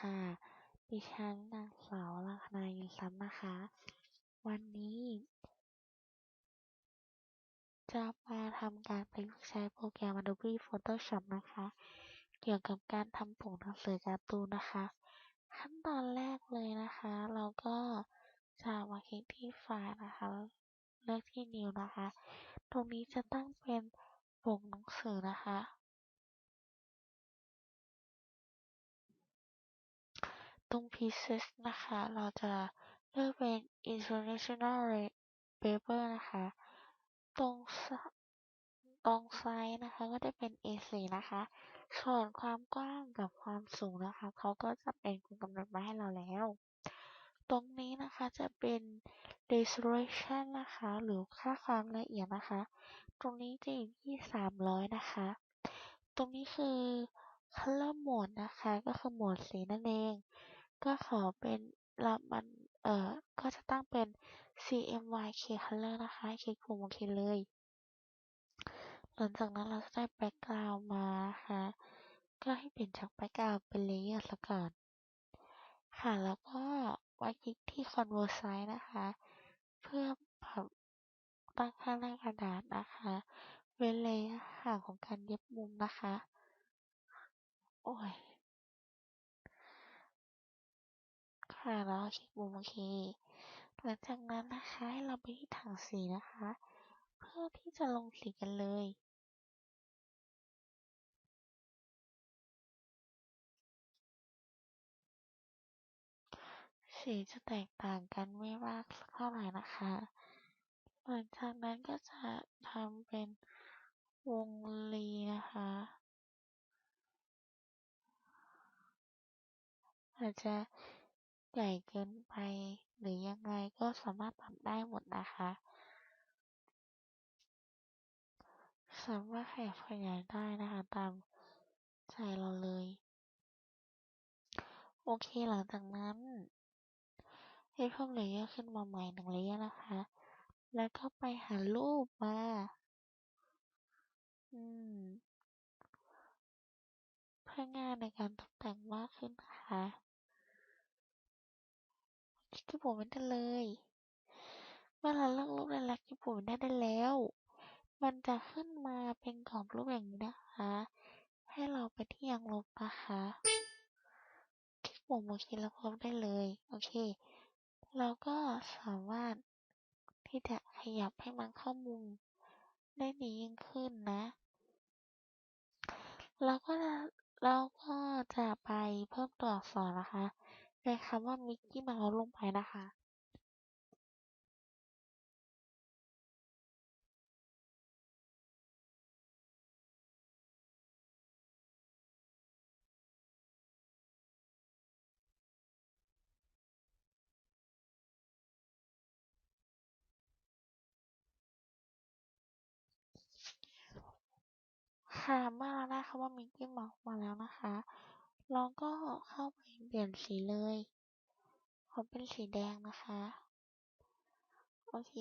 ค่ะ ดิฉันนางสาวลัคนายินทรัพย์นะคะ วันนี้ จะมาทำการประยุกต์ใช้โปรแกรม Adobe Photoshop นะคะ เกี่ยวกับการทำปกหนังสือการ์ตูนนะคะ ขั้นตอนแรกเลยนะคะ เราก็จะมาคลิกที่ไฟล์นะคะ เลือกที่ New นะคะ ตรงนี้จะตั้งเป็นปกหนังสือนะคะ ตรง Pieces นะคะ เราจะเลือกเป็น International Paper นะคะ ตรงตรงไซส์นะคะก็จะเป็น A4 นะคะ ส่วนความกว้างกับความสูงนะคะ เขาก็จะเป็นคนกำหนดมาให้เราแล้ว ตรงนี้นะคะจะเป็น resolution นะคะ หรือค่าความละเอียดนะคะ ตรงนี้จะอยู่ที่ 300 นะคะ ตรงนี้คือ color mode นะคะ ก็คือโหมดสีนั่นเอง ก็ขอเป็นเรามัน เอ่อ ก็จะตั้งเป็น CMYK color นะคะ คลิกปุ่มโอเคเลย หลังจากนั้นเราจะได้ background มานะคะก็ให้เปลี่ยนจาก background เป็น layer ซะก่อน ค่ะ แล้วก็มาคลิกที่ convert size นะคะ เพื่อปรับตั้งค่าหน้ากระดาษนะคะ เว้นระยะห่างของการเย็บมุมนะคะ โอ้ย ค่ะแล้วคลิกปุ่มโอเคหลังจากนั้นนะคะให้เราไปที่ถังสีนะคะ เพื่อที่จะลงสีกันเลยสีจะแตกต่างกันไม่มากสักเท่าไหร่นะคะ หลังจากนั้นก็จะทำเป็นวงรีนะคะ อาจจะ ใหญ่เกินไปหรือยังไงก็สามารถปรับได้หมดนะคะ สามารถขยับขยายได้นะคะ ตามใจเราเลย โอเคหลังจากนั้น ให้เพิ่มเลเยอร์ขึ้นมาใหม่หนึ่งเลเยอร์นะคะ แล้วก็ไปหารูปมา อืมเพื่อง่ายในการตกแต่งมากขึ้นนะคะ คลิกที่ปุ่มได้เลย เมื่อเราเลือกรูปได้แล้วคลิกปุ่มนี้ได้แล้ว มันจะขึ้นมาเป็นกรอบรูปอย่างนี้นะคะ ให้เราไปที่ยังลบนะคะคลิกปุ่มโอเคแล้วลบได้เลย โอเค เราก็สามารถที่จะขยับให้มันเข้ามุมได้ดียิ่งขึ้นนะ เราก็จะเราก็จะไปเพิ่มตัวอักษรนะคะ เป็นคำว่า Mickey Mouse ลงไปนะคะค่ะเมื่อเราได้คำว่า Mickey Mouse มาแล้วนะคะ เราก็เข้าไปเปลี่ยนสีเลยขอเป็นสีแดงนะคะ โอเค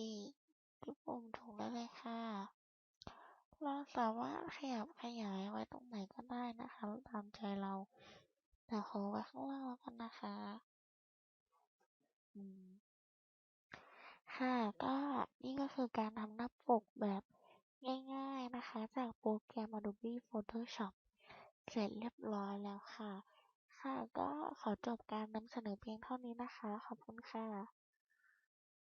คลิกปุ่มถูกแล้วเลยค่ะ เราสามารถขยับขยายไว้ตรงไหนก็ได้นะคะตามใจเรา แต่ขอไว้ข้างล่างแล้วกันนะคะค่ะก็นี่ก็คือการทำหน้าปกแบบง่ายๆนะคะ จากโปรแกรม Adobe Photoshop เสร็จเรียบร้อยแล้วค่ะ ค่ะก็ขอจบการนำเสนอเพียงเท่านี้นะคะ ขอบคุณค่ะ